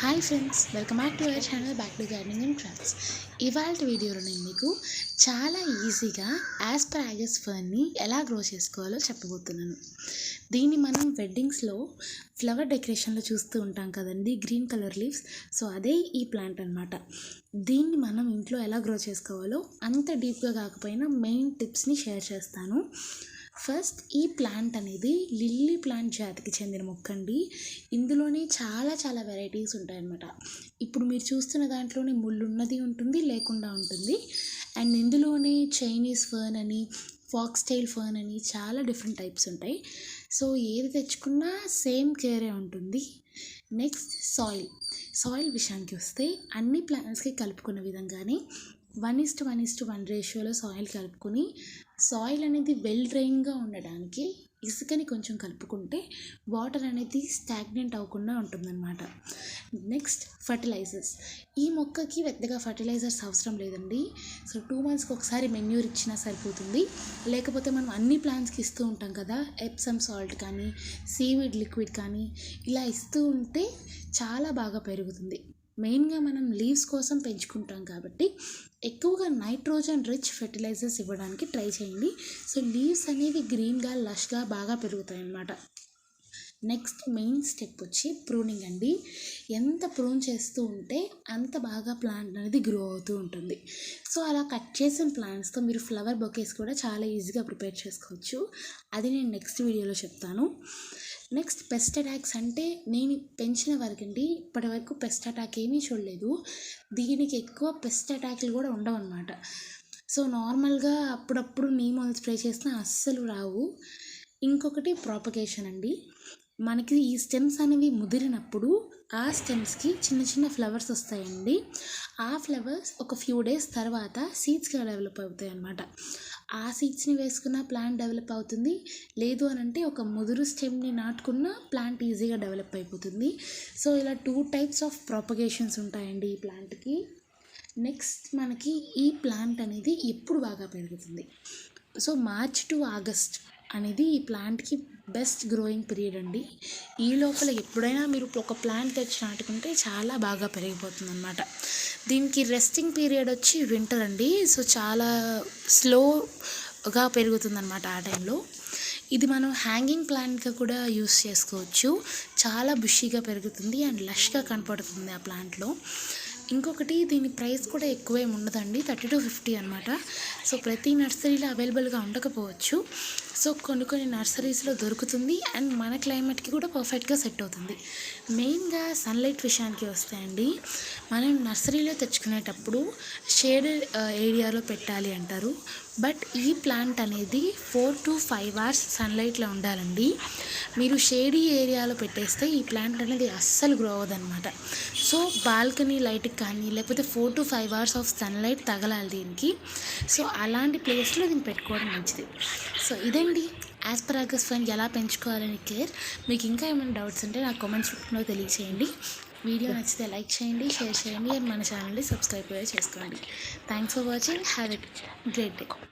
Hi friends welcome back to our channel back to gardening and crafts ఇవాళ వీడియోలో నేను మీకు చాలా ఈజీగా యాస్పరాగస్ ఫర్ని ఎలా గ్రో చేసుకోవాలో చెప్పబోతున్నాను. దీన్ని మనం వెడ్డింగ్స్లో ఫ్లవర్ డెకరేషన్లో చూస్తూ ఉంటాం కదండి గ్రీన్ కలర్ లీవ్స్ సో అదే ఈ ప్లాంట్ అనమాట దీన్ని మనం ఇంట్లో ఎలా గ్రో చేసుకోవాలో అంత డీప్గా కాకపోయినా మెయిన్ టిప్స్ని షేర్ చేస్తాను. ఫస్ట్ ఈ ప్లాంట్ అనేది లిల్లీ ప్లాంట్ జాతికి చెందిన మొక్క అండి. ఇందులోనే చాలా చాలా వెరైటీస్ ఉంటాయన్నమాట. ఇప్పుడు మీరు చూస్తున్న దాంట్లోనే ముళ్ళున్నది ఉంటుంది లేకుండా ఉంటుంది. అండ్ ఇందులోనే చైనీస్ ఫర్న్ అని ఫాక్స్ టైల్ ఫర్న్ అని చాలా డిఫరెంట్ టైప్స్ ఉంటాయి. సో ఏది తెచ్చుకున్నా సేమ్ కేరే ఉంటుంది. Next soil. సాయిల్ విషయానికి వస్తే అన్ని ప్లాంట్స్కి కలుపుకున్న విధంగానే one is to one is to one రేషియోలో సాయిల్ కలుపుకొని సాయిల్ అనేది వెల్ డ్రైన్గా ఉండడానికి ఇసుకని కొంచెం కలుపుకుంటే వాటర్ అనేది స్టాగ్నెంట్ అవ్వకుండా ఉంటుందన్నమాట. Next fertilisers. ఈ మొక్కకి పెద్దగా ఫర్టిలైజర్స్ అవసరం లేదండి. సో టూ మంత్స్కి ఒకసారి మెన్యూర్ ఇచ్చినా సరిపోతుంది. లేకపోతే మనం అన్ని ప్లాంట్స్కి ఇస్తూ ఉంటాం కదా ఎప్సమ్ సాల్ట్ కానీ సీవిడ్ లిక్విడ్ కానీ ఇలా ఇస్తూ ఉంటే చాలా బాగా పెరుగుతుంది. మెయిన్గా మనం లీవ్స్ కోసం పెంచుకుంటాం కాబట్టి ఎక్కువగా నైట్రోజన్ రిచ్ ఫెర్టిలైజర్స్ ఇవ్వడానికి ట్రై చేయండి. సో లీవ్స్ అనేవి గ్రీన్గా లష్గా బాగా పెరుగుతాయి అన్నమాట నెక్స్ట్ మెయిన్ స్టెప్ వచ్చి ప్రూనింగ్ అండి. ఎంత ప్రూన్ చేస్తూ ఉంటే అంత బాగా ప్లాంట్ అనేది గ్రో అవుతూ ఉంటుంది. సో అలా కట్ చేసిన ప్లాంట్స్తో మీరు ఫ్లవర్ బొకేస్ కూడా చాలా ఈజీగా ప్రిపేర్ చేసుకోవచ్చు. అది నేను నెక్స్ట్ వీడియోలో చెప్తాను. నెక్స్ట్ పెస్ట్ అటాక్స్ అంటే నేను పెంచిన వరకండి ఇప్పటి వరకు పెస్ట్ అటాక్ ఏమీ చూడలేదు. దీనికి ఎక్కువ పెస్ట్ అటాక్లు కూడా ఉండవు అనమాట సో నార్మల్గా అప్పుడప్పుడు నీమ్ ఆయిల్ స్ప్రే చేసినా అస్సలు రావు. ఇంకొకటి ప్రాపగేషన్ అండి. మనకి ఈ స్టెమ్స్ అనేవి ముదిరినప్పుడు ఆ స్టెమ్స్కి చిన్న చిన్న ఫ్లవర్స్ వస్తాయండి. ఆ ఫ్లవర్స్ ఒక ఫ్యూ డేస్ తర్వాత సీడ్స్గా డెవలప్ అవుతాయి అన్నమాట ఆ సీడ్స్ని వేసుకున్న ప్లాంట్ డెవలప్ అవుతుంది. లేదు అని అంటే ఒక ముదురు స్టెమ్ని నాటుకున్న ప్లాంట్ ఈజీగా డెవలప్ అయిపోతుంది. సో ఇలా టూ టైప్స్ ఆఫ్ ప్రాపగేషన్స్ ఉంటాయండి ఈ ప్లాంట్కి. నెక్స్ట్ మనకి ఈ ప్లాంట్ అనేది ఎప్పుడు బాగా పెరుగుతుంది. సో మార్చ్ టు ఆగస్ట్ అనేది ఈ ప్లాంట్కి బెస్ట్ గ్రోయింగ్ పీరియడ్ అండి. ఈ లోపల ఎప్పుడైనా మీరు ఒక ప్లాంట్ తెచ్చి నాటుకుంటే చాలా బాగా పెరిగిపోతుంది అనమాట దీనికి రెస్టింగ్ పీరియడ్ వచ్చి వింటర్ అండి. సో చాలా స్లోగా పెరుగుతుంది అనమాట ఆ టైంలో. ఇది మనం హ్యాంగింగ్ ప్లాంట్గా కూడా యూస్ చేసుకోవచ్చు. చాలా బుషీగా పెరుగుతుంది అండ్ లష్గా కనపడుతుంది ఆ ప్లాంట్లో. ఇంకొకటి దీని ప్రైస్ కూడా ఎక్కువేం ఉండదండి థర్టీ టు ఫిఫ్టీ అనమాట సో ప్రతి నర్సరీలో అవైలబుల్గా ఉండకపోవచ్చు. సో కొన్ని కొన్ని నర్సరీస్లో దొరుకుతుంది అండ్ మన క్లైమేట్కి కూడా పర్ఫెక్ట్గా సెట్ అవుతుంది. మెయిన్గా సన్లైట్ విషయానికి వస్తాయండి మనం నర్సరీలో తెచ్చుకునేటప్పుడు షేడెడ్ ఏరియాలో పెట్టాలి అంటారు. బట్ ఈ ప్లాంట్ అనేది ఫోర్ టు ఫైవ్ అవర్స్ సన్లైట్లో ఉండాలండి. మీరు షేడీ ఏరియాలో పెట్టేస్తే ఈ ప్లాంట్ అనేది అస్సలు గ్రో అవ్వదన్నమాట. సో బాల్కనీ లైట్కి కానీ లేకపోతే four to five hours of sunlight తగలాలి దీనికి. సో అలాంటి ప్లేస్లో దీన్ని పెట్టుకోవడం మంచిది. సో ఇదండి. యాస్పరాగస్ ఫండ్ ఎలా పెంచుకోవాలని కేర్ మీకు ఇంకా ఏమైనా డౌట్స్ ఉంటే నాకు కామెంట్స్ రూపంలో తెలియచేయండి. వీడియో నచ్చితే లైక్ చేయండి షేర్ చేయండి అండ్ మన ఛానల్ని సబ్స్క్రైబ్ కూడా చేసుకోండి. Thanks for watching have a great day